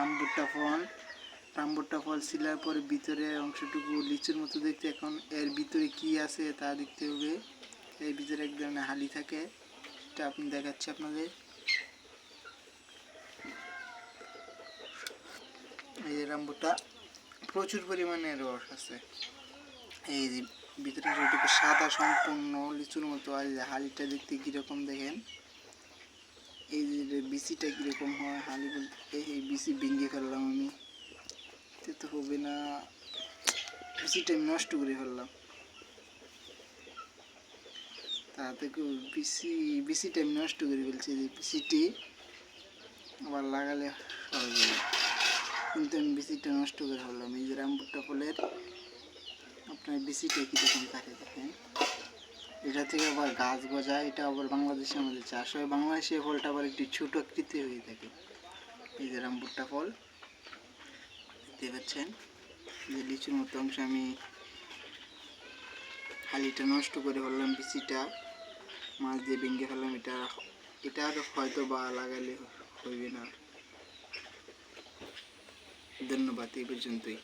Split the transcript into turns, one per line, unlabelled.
রামভুট্টা ফল। রামভুট্টা ফল ছিলার পরে ভিতরে অংশটুকু লিচুর মতো দেখতে। এখন এর ভিতরে কি আছে তা দেখতে হবে। এর ভিতরে এক ধরনের হালি থাকে। সেটা আপনি দেখাচ্ছি আপনাদের। এই যে রামভুট্টা প্রচুর পরিমাণে রস আছে। এই যে ভিতরে যেটুকু সাদা সম্পূর্ণ লিচুর মতো আর হালিটা দেখতে কীরকম দেখেন। এই যে বিসিটা কীরকম হয় হালি বলতে এই বিসি ভেঙে ফেললাম আমি। এতে তো হবে না। বিসিটা আমি নষ্ট করে ফেললাম। তাতে বিসি বিসিটা আমি নষ্ট করে ফেলছি যে বিসিটি আবার লাগালে হবে কিন্তু আমি বিসিটা নষ্ট করে ফেললাম। এই যে রামভুট্টা ফলের, আপনার বিসিটা কীরকম থাকে দেখেন। এটা থেকে আবার গাছ গজায়, এটা আবার বাংলাদেশে আমাদের চাষ হয়। বাংলাদেশে ফলটা আবার একটি ছোট আকৃতি হয়ে থাকে। এই যে রামভুট্টা ফল, দেখতে পাচ্ছেন? যে লিচুর মতো অংশ আমি হালিটা নষ্ট করে ফেললাম বিচিটা মাছ দিয়ে ভেঙে ফেললাম, এটা এটা আর হয়তো বা লাগালে হইবে না। ধন্যবাদ, এই পর্যন্তই।